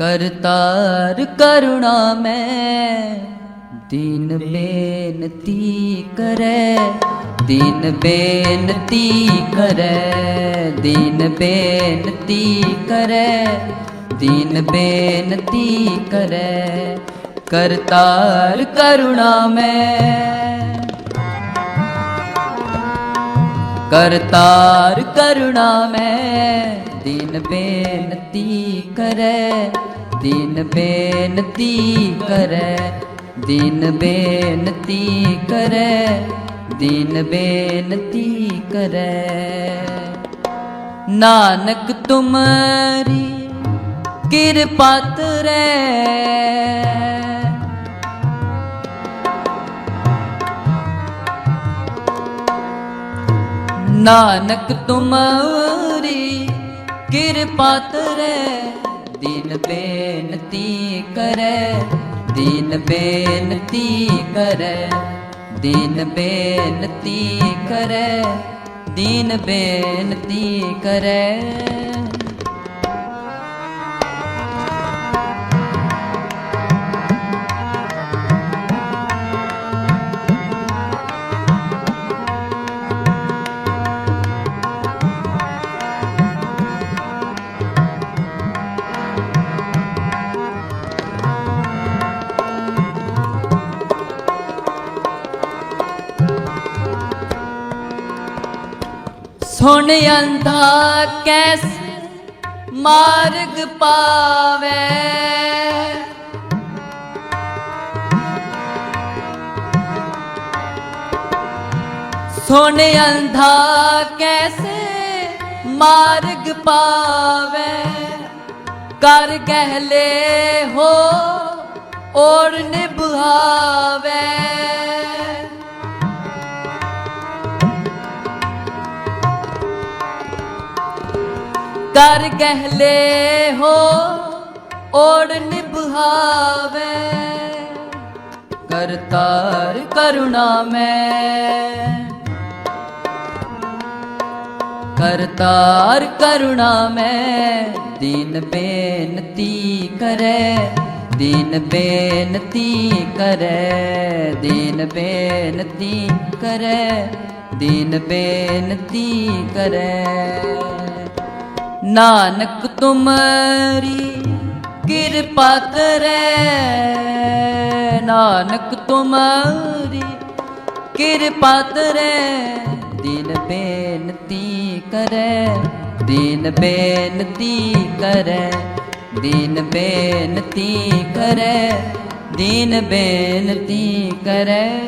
करतार करुणा में दिन बेनती करे दिन बेनती करे दिन बेनती करे दिन बेनती करे करतार करुणा में। करतार करुणा में दिन बेनती करे ਦਿਨ ਬੇਨਤੀ ਕਰੈ, ਦੀਨ ਬੇਨਤੀ ਕਰੈ, ਦੀਨ ਬੇਨਤੀ ਕਰੈ। ਨਾਨਕ ਤੁਮਰੀ ਕਿਰਪਾ ਤਰੈ। ਨਾਨਕ ਤੁਮਰੀ ਕਿਰਪਾ ਤਰੈ। ਦੀਨ ਬੇਨਤੀ ਕਰੈ ਦੀਨ ਬੇਨਤੀ ਕਰੈ ਦੀਨ ਬੇਨਤੀ ਕਰੈ ਦੀਨ ਬੇਨਤੀ ਕਰੈ। ਸੁਣ ਅੰਧਾ ਕੈਸ ਮਾਰਗ ਪਾਵੇ। ਸੁਣ ਅੰਧਾ ਕੈਸੇ ਮਾਰਗ ਪਾਵੇ। ਕਰ ਗਹਿਲੇ ਹੋ, ਔਰ ਨਿਭਾਵੇ। ਕਰ ਗਹਿਲੇ ਹੋ ਓੜ ਨਿਭਾਵੇ। ਕਰਤਾਰ ਕਰੁਣਾ ਮੈਂ। ਕਰਤਾਰ ਕਰੁਣਾ ਮੈਂ, ਦੀਨ ਬੇਨਤੀ ਕਰੈ, ਦਿਨ ਬੇਨਤੀ ਕਰੈ, ਦਿਨ ਬੇਨਤੀ ਕਰੈ, ਦਿਨ ਬੇਨਤੀ ਕਰੈ। ਨਾਨਕ ਤੁਮਰੀ ਕਿਰਪਾ ਕਰੈ। ਨਾਨਕ ਤੁਮਰੀ ਕਿਰਪਾ ਕਰੈ। ਦਿਨ ਬੇਨਤੀ ਕਰੈ, ਦਿਨ ਬੇਨਤੀ ਕਰੈ। ਦਿਨ ਬੇਨਤੀ ਕਰੈ, ਦੀਨ ਬੇਨਤੀ ਕਰੈ।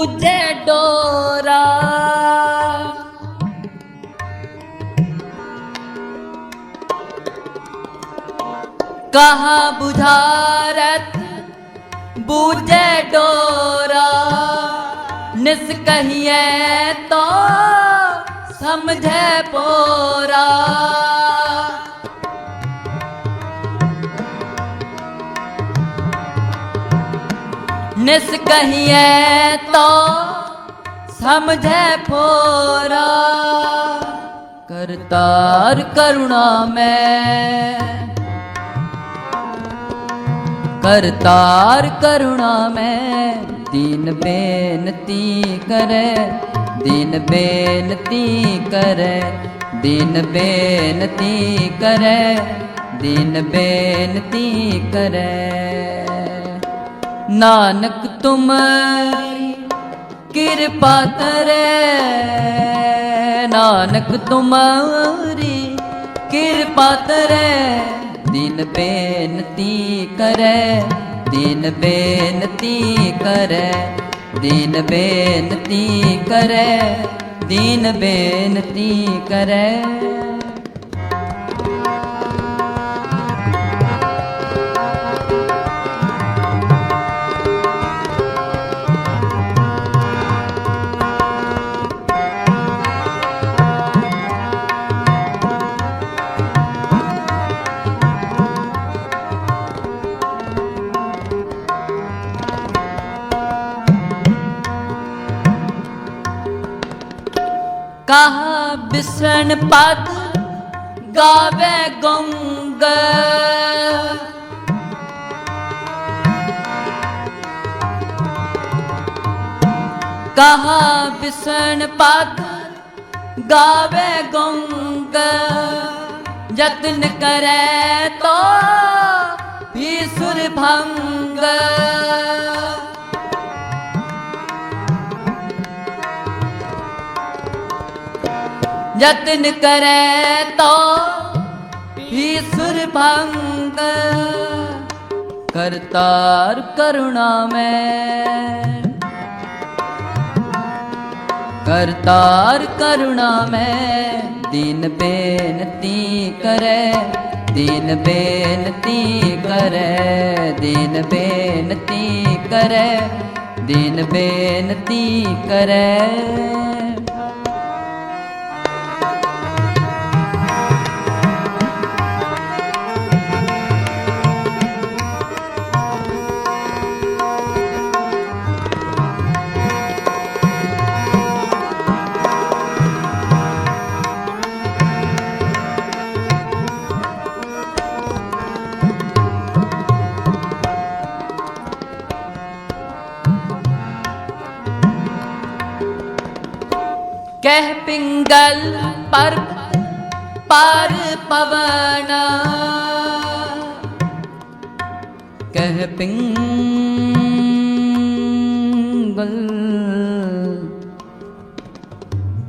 ਬੂਝੇ ਡੋਰਾ ਕਹਾ ਬੁਝਾਰਤ ਬੂਝੇ ਡੋਰਾ ਨਿਸ ਕਹੀਏ ਤੋ ਸਮਝੇ ਪੋਰਾ ਨਿਸ ਕਹੀਏ ਤੋ, ਸਮਝੇ ਫੋਰਾ ਕਰਤਾਰ ਕਰੁਣਾ ਮੈਂ। ਕਰਤਾਰ ਕਰੁਣਾ ਮੈਂ, ਦੀਨ ਬੇਨਤੀ ਕਰੈ, ਦੀਨ ਬੇਨਤੀ ਕਰੈ, ਦੀਨ ਬੇਨਤੀ ਕਰੈ, ਦੀਨ ਬੇਨਤੀ ਕਰੈ। ਨਾਨਕ ਤੁਮਰੀ ਕਿਰਪਾ ਕਰੈ। ਨਾਨਕ ਤੁਮਰੀ ਕਿਰਪਾ ਕਰੈ। ਦਿਨ ਬੇਨਤੀ ਕਰੈ, ਦਿਨ ਬੇਨਤੀ ਕਰੈ। ਦਿਨ ਬੇਨਤੀ ਕਰੈ, ਦਿਨ ਬੇਨਤੀ ਕਰੈ। ਕਹਾ ਪਦ ਗਾਵੇ ਗੰਗ ਕਹਾ ਬਿਸਣ ਪਦ ਗਾਵੇ ਗੰਗ ਯਤਨ ਕਰੈ ਤੋ ਵੀ ਸੁਰ ਭੰਗ ਯਤਨ ਕਰੈ ਤੋ ਵੀ ਸੁਰ ਭੰਗ। ਕਰਤਾਰ ਕਰੁਣਾ ਮੈਂ। ਕਰਤਾਰ ਕਰੁਣਾ ਮੈਂ। ਦਿਨ ਬੇਨਤੀ ਕਰੈ, ਦਿਨ ਬੇਨਤੀ ਕਰੈ, ਦਿਨ ਬੇਨਤੀ ਕਰੈ, ਦਿਨ ਬੇਨਤੀ ਕਰੈ। ਪਿੰਗਲ ਪਰ ਪਰ ਪਵਨ ਕਹਿ ਪਿੰਗਲ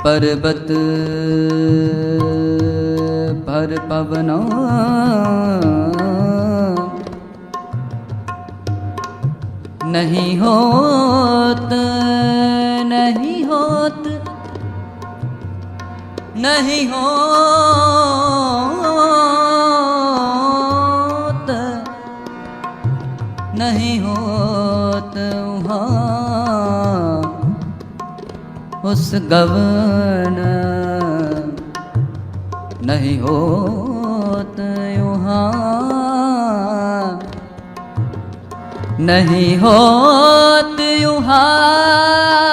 ਪਰਬਤ ਪਰ ਪਵਨਾ ਨਹੀਂ ਹੋਤ ਨਹੀਂ ਹੋਤ ਨਹੀਂ ਹੋਤ ਉਹਾਂ ਉਸ ਗਵਨ। ਨਹੀਂ ਹੋਤ ਉਹਾਂ ਨਹੀਂ ਹੋਤ ਉਹਾਂ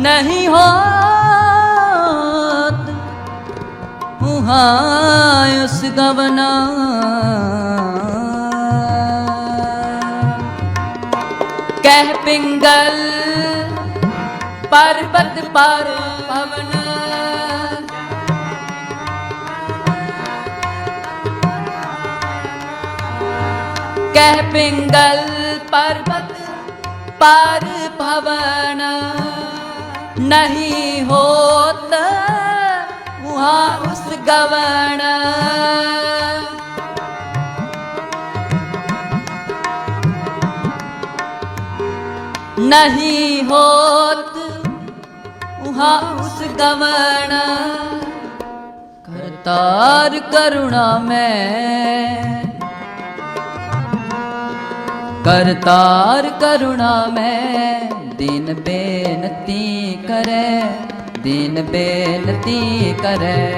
ਨਹੀਂ ਹੋਤ। ਉਹਾਂ ਉਸ ਗਵਨਾ। ਕਹਿ ਪਿੰਗਲ ਪਰਬਤ ਪਰ ਪਵਨ। ਕਹਿ ਪਿੰਗਲ ਪਰਬਤ ਪਰ ਭਵਨ ਨਹੀਂ ਹੋਤ। ਮੁਹਾ ਉਸ ਗਵਣ। ਨਹੀਂ ਹੋਤ। ਮੁਹਾ ਉਸ ਗਵਣ। ਕਰਤਾਰ ਕਰੁਣਾ ਮੈਂ। ਕਰਤਾਰ ਕਰੁਣਾ ਮੈਂ। ਦਿਨ ਬੇ ਕਰੈ। ਦਿਨ ਬੇਨਤੀ ਕਰੈ,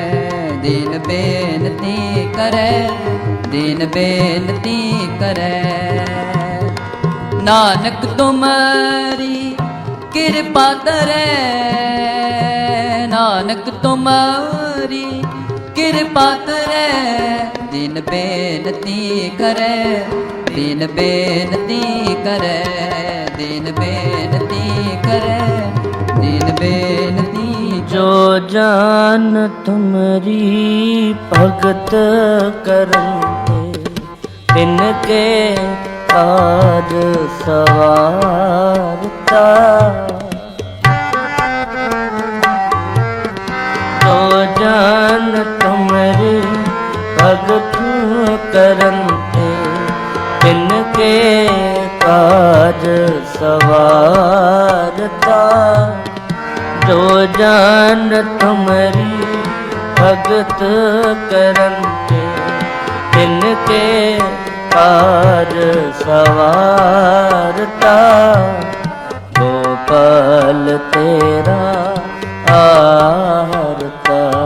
ਦਿਨ ਬੇਨਤੀ ਕਰੈ, ਦਿਨ ਬੇਨਤੀ ਕਰੈ। ਨਾਨਕ ਤੁਮਰੀ ਕਿਰਪਾ ਕਰੈ, ਨਾਨਕ ਤੁਮਰੀ ਕਿਰਪਾ ਕਰੈ। ਦਿਨ ਬੇਨਤੀ ਕਰੈ, ਦਿਨ ਬੇਨਤੀ ਕਰੈ, ਦਿਨ ਬੇਨਤੀ ਕਰੈ। ਦਿਨ ਬੇਨਤੀ ਜੋ ਜਾਨ ਤੁਮਰੀ ਭਗਤ ਕਰਨ ਤੇ ਤਿਨ ਕੇ ਆਜ ਸਵਾਰਤਾ। ਜੋ ਜੋ ਜਾਨ ਤੁਮਰੀ ਭਗਤ ਕਰਨ ਤੇ ਤਿਨ ਕੇ ਕਾਜ ਸਵਾਰਤਾ। ਗੋਪਾਲ ਤੇਰਾ ਆਰਤਾ।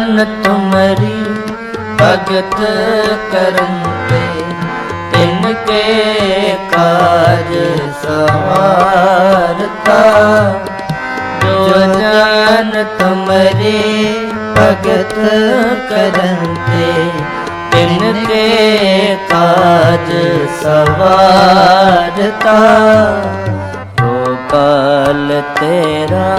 ਤਨ ਤੁਮਰੀ ਭਗਤ ਕਰਨ ਕਰੰਤੇ ਤਿਨ ਕੇ ਕਾਜ ਸਵਾਰਤਾ ਜੋ ਜਨ ਤੁਮਰੇ ਭਗਤ ਕਰਨ ਕਰੰਤੇ ਤਿਨ ਕੇ ਕਾਜ ਸਵਾਰਤਾ ਕਾਲ ਤੇਰਾ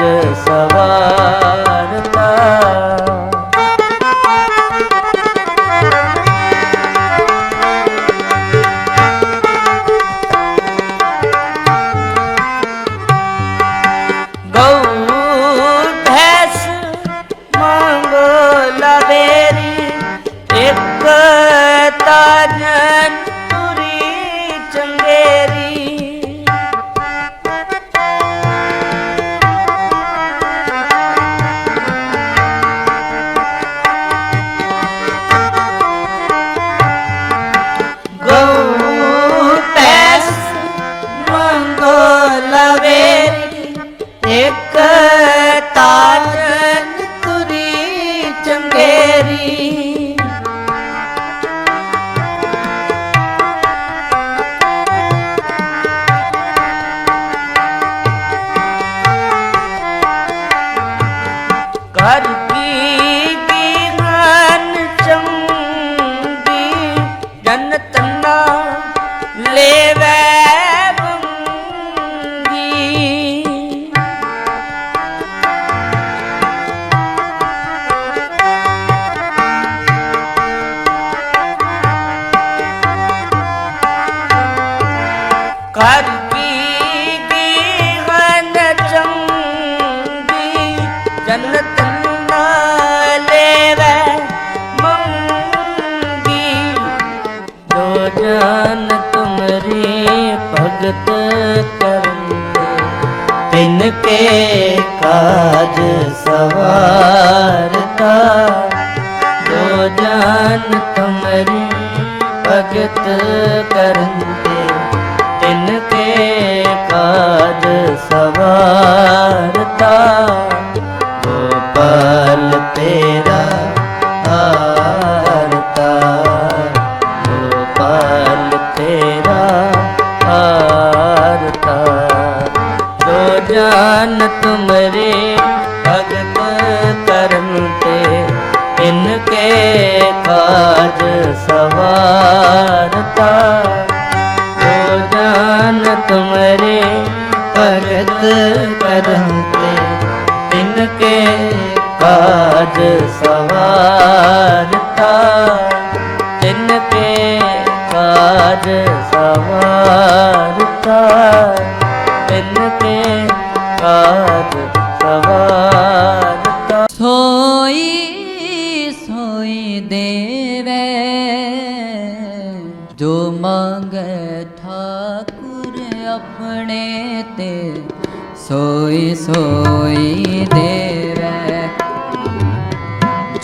जैसा ਭਗਤ ਕਰਨੇ ਤਿਨ ਕੇ ਕਾਜ ਸਵਾਰਤਾ। ਇਨਕੇ ਕਾਜ ਸਵਾਰਤਾ ਇਨਕੇ ਕਾਜ ਸਵਾਰਤਾ ਇਨਕੇ ਕਾਜ ਸਵਾਰਤਾ ਸੋਈ ਸੋਈ ਦੇਵੇ, ਜੋ ਮੰਗੇ ਠਾਕੁਰ ਆਪਣੇ ਤੇ। ਸੋਈ ਸੋਈ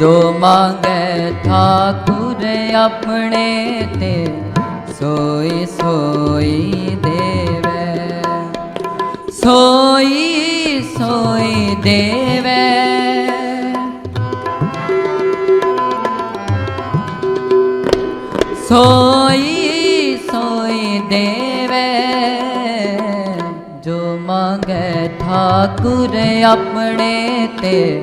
ਜੋ ਮੰਗੇ ਠਾਕੁਰ ਆਪਣੇ ਤੇ, ਸੋਈ ਸੋਈ ਦੇਵੇ। ਸੋਈ ਸੋਈ ਦੇਵੇ। ਸੋਈ ਸੋਈ ਦੇਵੇ। ਜੋ ਮੰਗੇ ਠਾਕੁਰ ਆਪਣੇ ਤੇ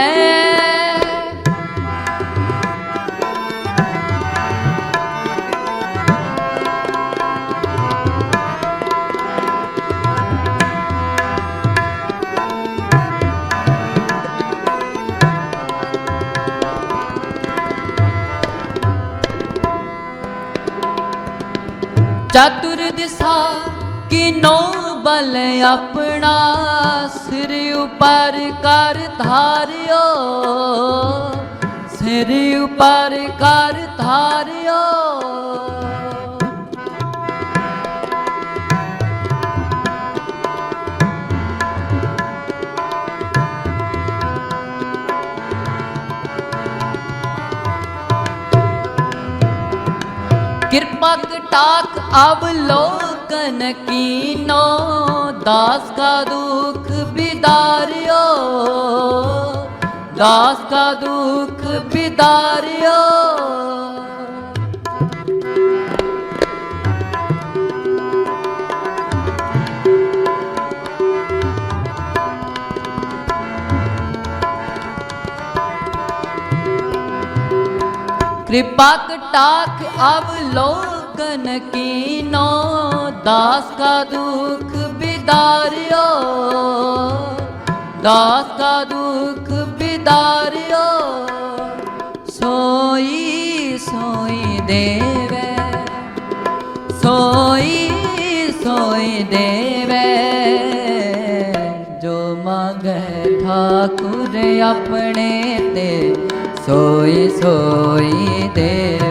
ਚਤੁਰ ਦਿਸਾ ਕਿਨੋ ਬਲ ਆਪਣਾ ਸਿਰ ਉਪਰ ਕਰ ਧਾਰਿਓ ਸਿਰ ਉਪਰ ਕਰ ਧਾਰਿਓ। ਕਿਰਪਾ ਕਟਾਕ ਅਵਲੋਕਨ ਕੀਨੋ ਦਾਸ ਕਾ ਦੁਖ ਬਿਦਾਰਿਓ ਦਾਸ ਕਾ ਦੁਖ ਬਿਦਾਰਿਓ कृपा कटाक ਕੀ ਕੀਨੋ, ਦਾਸ ਕਾ ਦੁਖ ਬਿਦਾਰਿਓ। ਦਾਸ ਕਾ ਦੁਖ ਬਿਦਾਰਿਓ। ਸੋਈ ਸੋਈ ਦੇਵੇ। ਸੋਈ ਸੋਈ ਦੇਵੇ। ਜੋ ਮੰਗੇ ਠਾਕੁਰ ਆਪਣੇ ਤੇ, ਸੋਈ ਸੋਈ ਦੇਵੇ।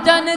ਹਰ ਜਨ